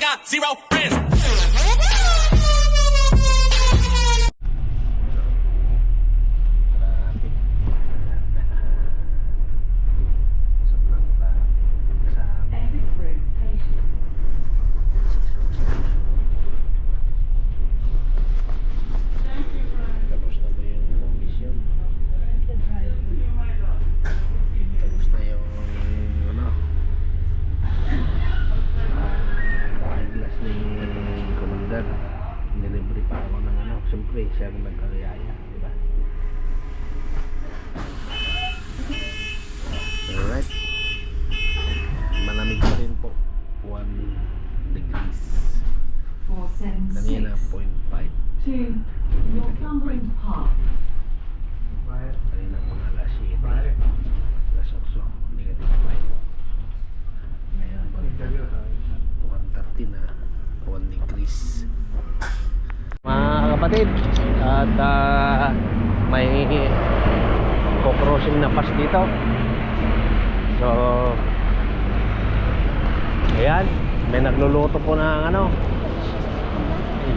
got zero friends.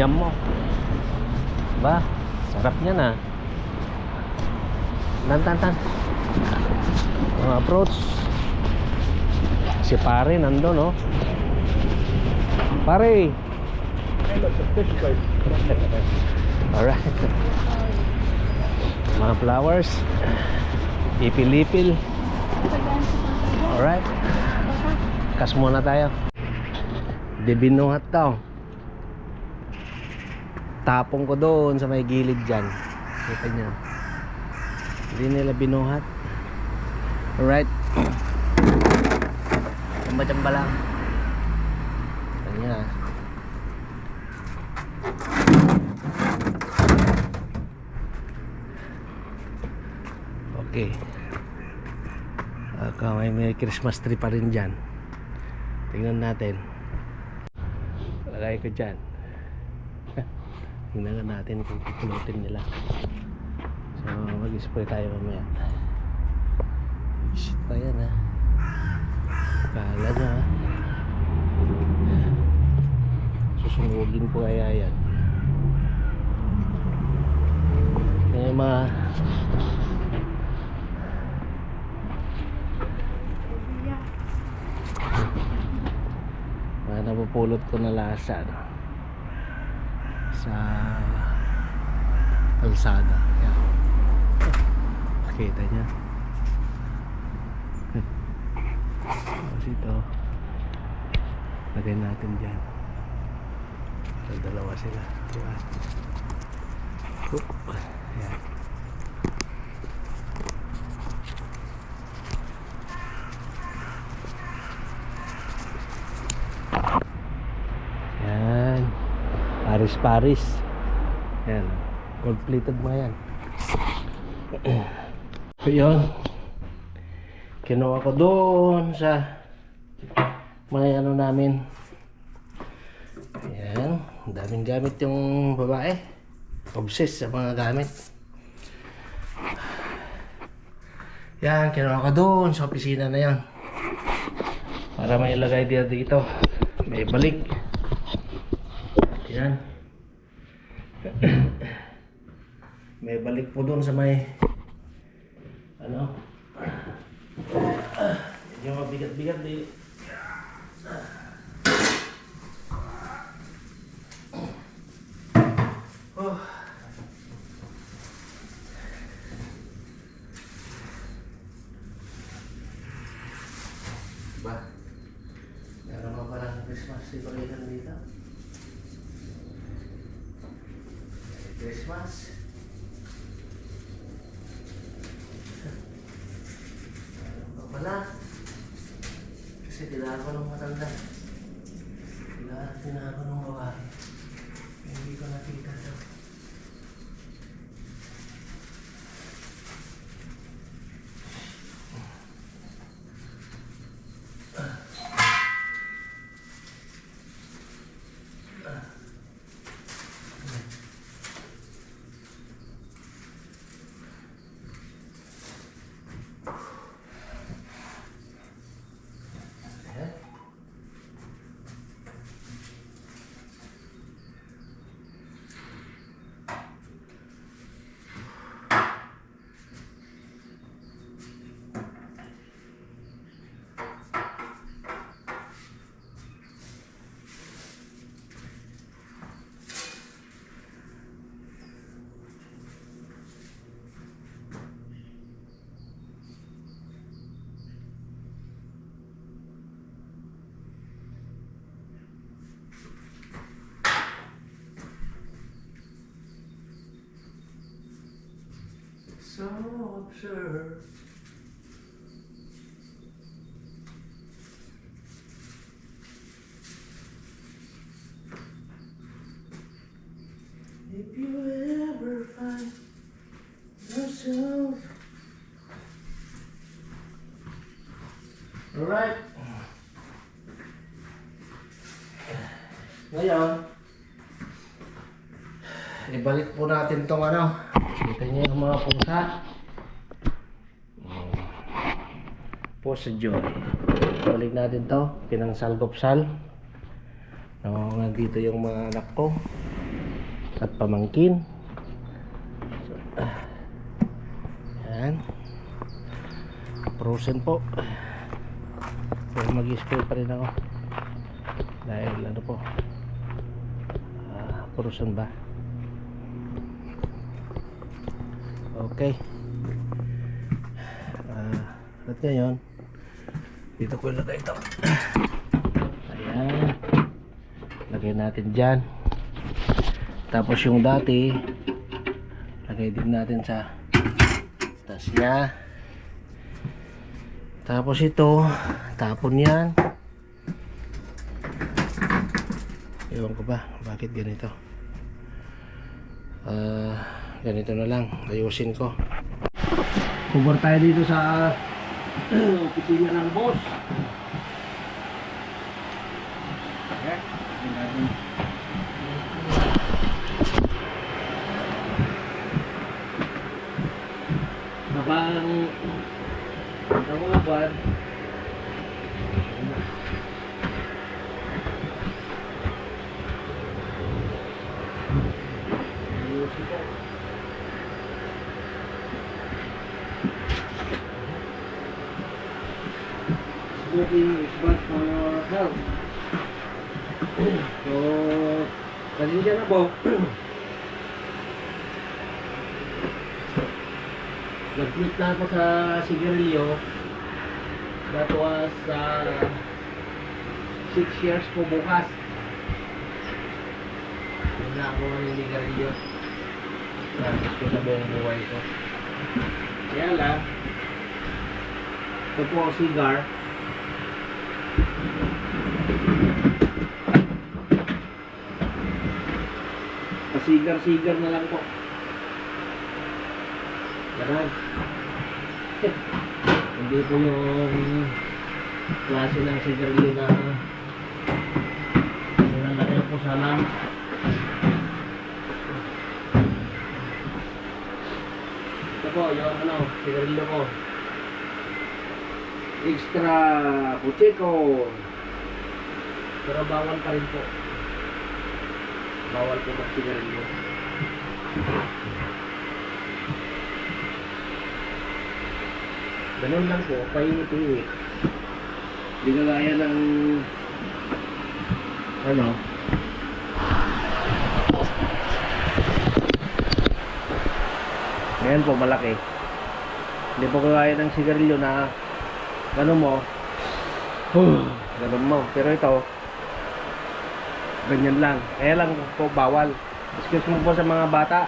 Jam mo. Ba, sarap niya na. Tan, tan, tan. Mga approach. Si pare nando, no? Pare! Alright. Mga flowers. Ipil-ipil. Alright. Kas muna tayo. Dibinuhat daw. Tapong ko doon sa may gilid dyan. Kita nyo. Hindi nila binuhat. Alright. Chamba-chamba lang. Kanya. Okay. Aka may, may Christmas tree pa rin dyan. Tingnan natin. Lagay ko dyan. Tingnan natin kung pipulutin nila. So, mag-spray tayo mamaya. Shit pa yan ha. Kala na ha. Susungugin po kaya yan. Yung mga mga napupulot ko na lasa no? Sa kalsada. Yan kita niya. Tapos ito. Lagay natin dyan. So, dalawa sila. Diba? Oop. Yan. Paris Paris. Yan. Completed mo yan. so yun. Kinuha ko doon sa may ano namin. Yan. Daming gamit yung babae. Obsessed sa mga gamit. Yan. Kinuha ko doon sa opisina na yan. Para may ilagay dito dito. May balik. Yan. May balik po doon sa may ano medyo mabigat-bigat di oh. ba meron pa parang Christmas decoration dito Merry Christmas. Meron pa pala. Kasi tinako tinako ng babae. Hindi ko nakita to. So absurd. If you ever find yourself Alright. Ngayon, ibalik po natin tong ano. Kita niyo yung mga pusa. Pusa Joy. Balik natin to. Pinangsalgopsal. No, nandito yung mga anak ko. At pamangkin. So. Yan. Frozen po. Pero mag-school pa rin ako. Dahil ano po. Ah, frozen ba? Okay. Ah, at ngayon, dito ko ilagay ito. Ayan. Lagay natin dyan. Tapos yung dati, lagay din natin sa tas niya. Tapos ito, tapon yan. Ewan ko ba, bakit ganito? Ah, ganito na lang, ayusin ko. Kubor tayo dito sa opisina ng boss. Ayan, tingnan Habang nangunguban, ayusin ko. Smoking is bad for your health. So, kanina na po. Nag-quit na ako sa sigarilyo. That was uh, six years po bukas. Wala ako ng sigarilyo. Tapos ko sa buong buhay ko. Kaya lang, ito po ang cigar. Pasigar-sigar na lang po. Ganun. Hindi po yung klase ng sigarilyo na nilalagay po sa lamp. Ito po, yung ano, sigarilyo ko. Extra pucheko. Pero bawal pa rin po. Bawal po mag-sigarilyo. Ganun lang po, painit-init. Hindi kagaya ng ano Ngayon po malaki. Hindi po kagaya ng sigarilyo na ganun mo ganun mo. Pero ito ganyan lang. Kaya lang po bawal. Excuse mo po sa mga bata.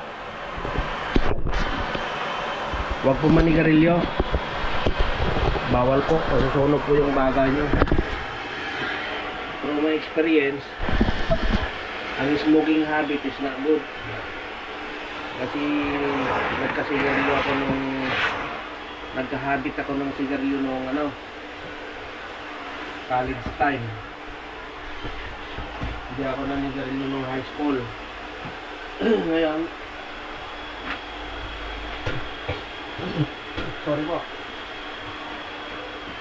Huwag po manigarilyo. Bawal po. Masusunog po yung baga nyo. From my experience, ang smoking habit is not good. Kasi nagkasigarilyo ako nung nagkahabit ako ng sigarilyo nung ano college time. Hindi ako nanigarilyo nung high school. Ngayon, sorry po.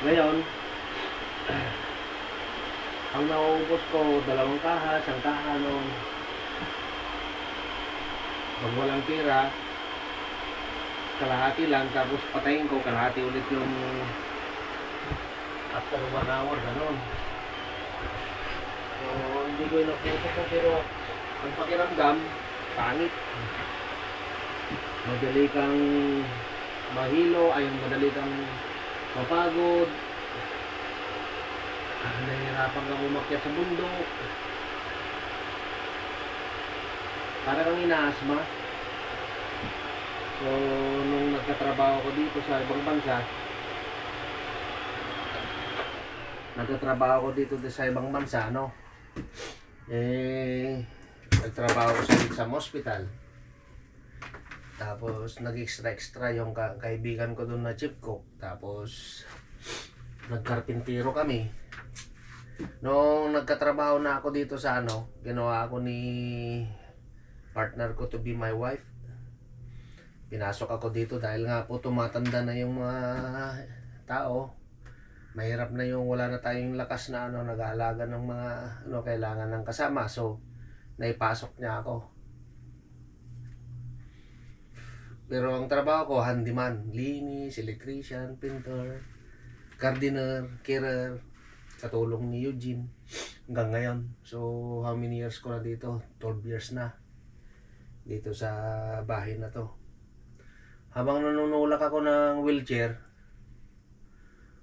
Ngayon, ang nauubos ko, dalawang kaha, isang kaha nung pag walang pera, kalahati lang, tapos patayin ko, kalahati ulit yung after one hour, ganun. So, hindi ko inaputo ko, pero ang pakiramdam, pangit. Madali kang mahilo, ay madali kang mapagod. Nahihirapan kang umakyat sa bundok. Para kang inaasma. So, nung nagkatrabaho ko dito sa ibang bansa, nagkatrabaho ko dito sa ibang bansa, no? Eh, nagtrabaho ko sa Litsam Hospital. Tapos, nag-extra-extra yung ka- kaibigan ko doon na chip cook. Tapos, nagkarpintero kami. Nung nagkatrabaho na ako dito sa ano, ginawa ako ni partner ko to be my wife. Pinasok ako dito dahil nga po tumatanda na yung mga tao. Mahirap na yung wala na tayong lakas na ano, nag-aalaga ng mga ano, kailangan ng kasama. So, naipasok niya ako. Pero ang trabaho ko, handyman, linis, electrician, painter, gardener, carer, katulong ni Eugene hanggang ngayon. So, how many years ko na dito? 12 years na dito sa bahay na to. Habang nanunulak ako ng wheelchair,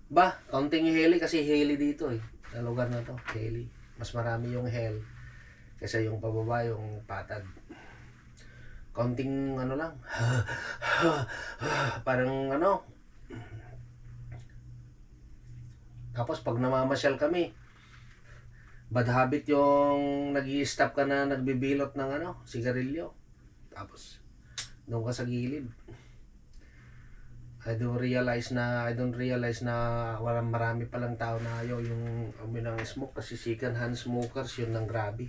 ba, kaunting heli kasi heli dito eh. Sa lugar na to, heli. Mas marami yung hell kaysa yung pababa, yung patad. Kaunting ano lang. Parang ano. Tapos pag namamasyal kami, bad habit yung nag stop ka na nagbibilot ng ano, sigarilyo. Tapos, doon ka sa gilid. I don't realize na I don't realize na walang marami palang tao na ayaw yung amoy ng smoke kasi second hand smokers yun ng grabe.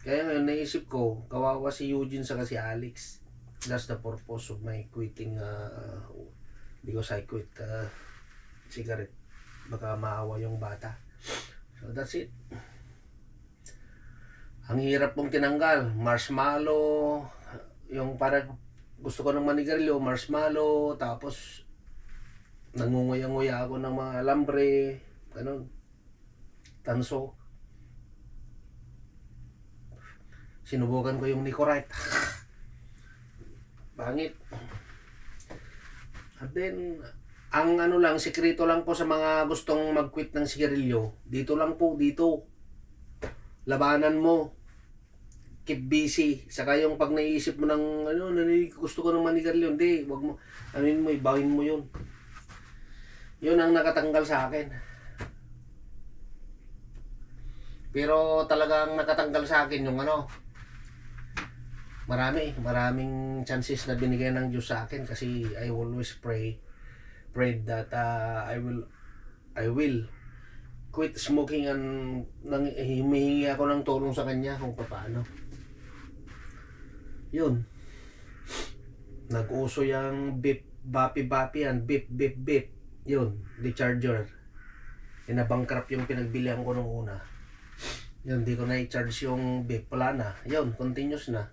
Kaya ngayon naisip ko, kawawa si Eugene sa si Alex. That's the purpose of my quitting uh, because I quit uh, cigarette. Baka maawa yung bata. So that's it. Ang hirap pong tinanggal. Marshmallow, yung parang gusto ko ng manigarilyo, marshmallow, tapos nangunguya-nguya ako ng mga alambre, ganun, tanso. Sinubukan ko yung Nicorite. Pangit. At then, ang ano lang, sekreto lang po sa mga gustong mag-quit ng sigarilyo, dito lang po, dito. Labanan mo keep busy. Saka yung pag naisip mo ng ano, naninig, gusto ko ng manigarilyo, hindi, wag mo, ano yun mo, ibawin mo yun. Yun ang nakatanggal sa akin. Pero talagang nakatanggal sa akin yung ano, marami, maraming chances na binigay ng Diyos sa akin kasi I always pray, pray that uh, I will, I will quit smoking and nang humihingi ako ng tulong sa kanya kung paano. Yun. Nag-uso yung beep, bapi-bapi yan, beep, beep, beep. Yun, the charger. Inabankrupt yung pinagbilihan ko nung una. Yun, di ko na i-charge yung beep. Wala na. Yun, continuous na.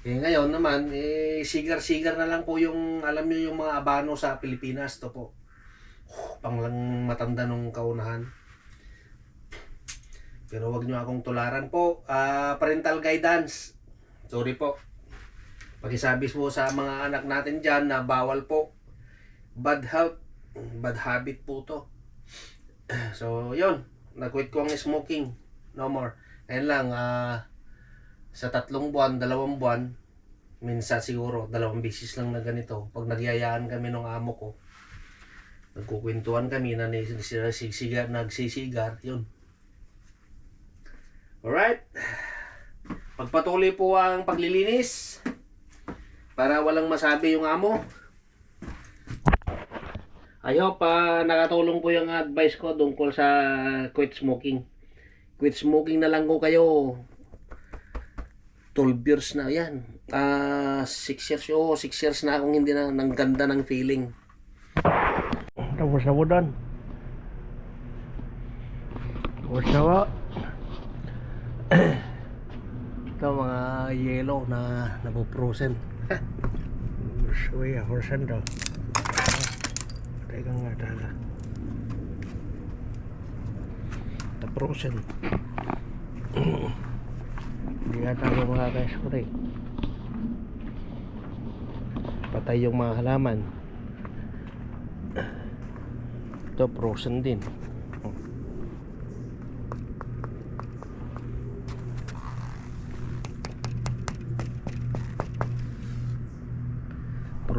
Eh ngayon naman, eh, sigar-sigar na lang po yung, alam niyo yung mga abano sa Pilipinas, to po. Pang lang matanda nung kaunahan. Pero wag nyo akong tularan po. Ah, parental guidance. Sorry po. Pakisabi po sa mga anak natin dyan na bawal po. Bad health, bad habit po to. So, yun. Nag-quit ko ang smoking. No more. Ngayon lang, ah, sa tatlong buwan, dalawang buwan, minsan siguro, dalawang bisis lang na ganito. Pag nagyayaan kami ng amo ko, nagkukwentuhan kami na nagsisigar, nagsisigar, yun. Alright. Pagpatuloy po ang paglilinis para walang masabi yung amo. I hope ah, nakatulong po yung advice ko tungkol sa quit smoking. Quit smoking na lang ko kayo. 12 years na yan. Ah, 6 years. Oo, 6 years na akong hindi na nang ganda ng feeling. Tapos na po doon. Tapos na po. Ito mga yellow na napuprosen. Suwi ako saan to. Teka nga talaga. Naprosen. Hindi ata ako makaka-spray. Patay yung mga halaman. Ito, frozen din.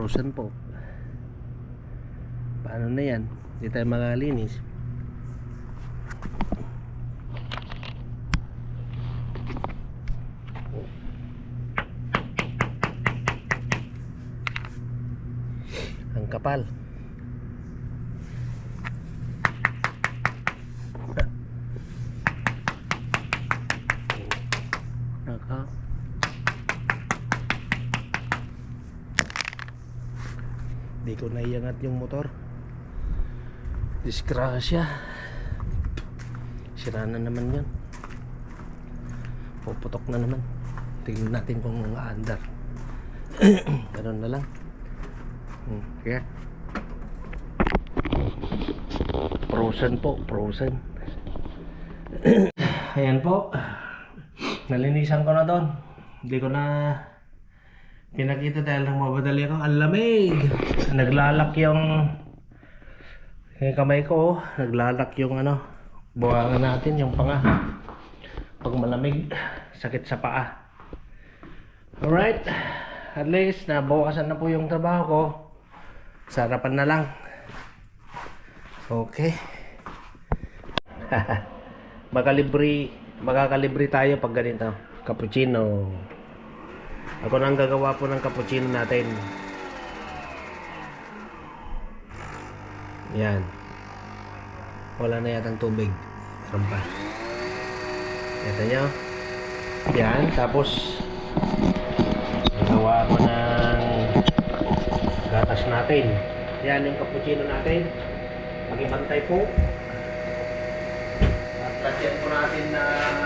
Frozen po. Paano na yan? Hindi tayo makalinis. Di ko naiangat yung motor. Disgrasya. Sira na naman yan. Puputok na naman. Tingnan natin kung aandar. Ganun na lang. Hmm, Kaya. Frozen po, frozen. Ayan po. Nalinisan ko na doon. Hindi ko na pinakita dahil nang mabadali ako. Ang lamig. Naglalak yung yung kamay ko. oh. Naglalak yung ano. Buwangan natin yung panga. Pag malamig, sakit sa paa. Alright. At least, nabawasan na po yung trabaho ko. Sarapan na lang. Okay. Makalibri, makakalibri tayo pag ganito. Cappuccino. Ako na ang gagawa po ng cappuccino natin. Yan. Wala na yatang tubig. Meron pa. Ito nyo. Yan. Tapos, gagawa ko ng gatas natin. Yan yung cappuccino natin. Magibantay po. At lagyan po natin ng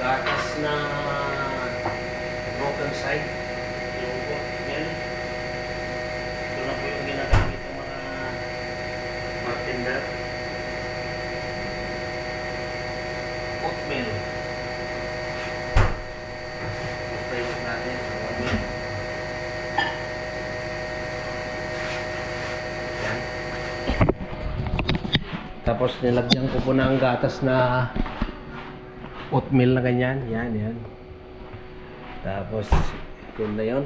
gatas na broken side. Yung po, yan. Ito na po yung ginagamit ng mga bartender. Oatmeal. Try natin oatmeal. Tapos nilagyan ko po ng gatas na oatmeal na ganyan. Yan, yan. Tapos, yun na yun.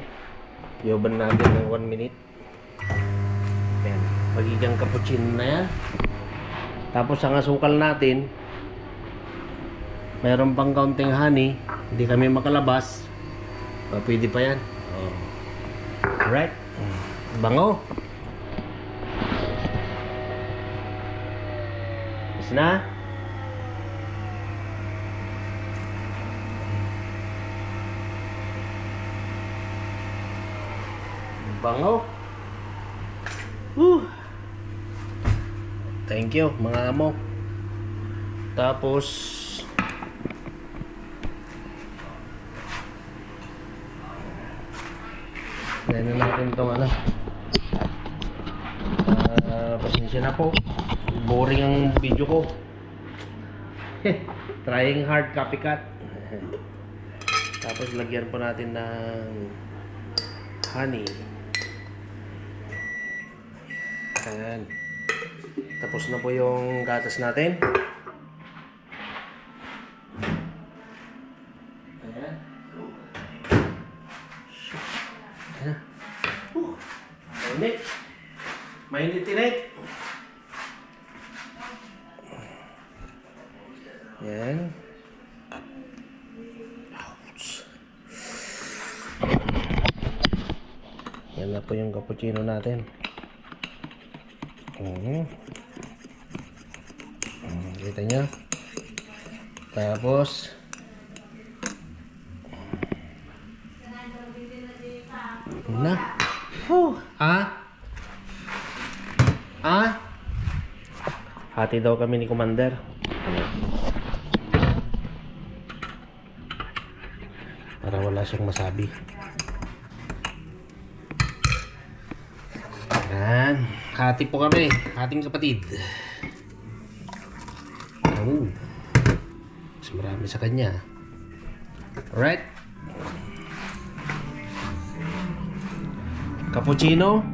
Iuban natin ng 1 minute. Yan. Magiging cappuccino na yan. Tapos ang asukal natin, mayroon pang kaunting honey. Hindi kami makalabas. Pa, pwede pa yan. Oh. Alright. Bango. Is na? Bango. Woo. Thank you, mga amo. Tapos Yan na natin itong ano. Ah, pasensya na po. Boring ang video ko. Trying hard copycat. Tapos lagyan po natin ng honey. Ayan. Tapos na po yung gatas natin. Ayan. Ayan. Uh, mainit. Mainit-init. Yan. Ouch. Yan na po yung cappuccino natin. Mhm. Mm, Kita nyo? Tapos, na. Huh. Ah? Ah? Hati daw kami ni Commander. Para wala siyang masabi. Yan. Hati po kami. Hating kapatid. Oh. Marami sa kanya. Alright. Cappuccino.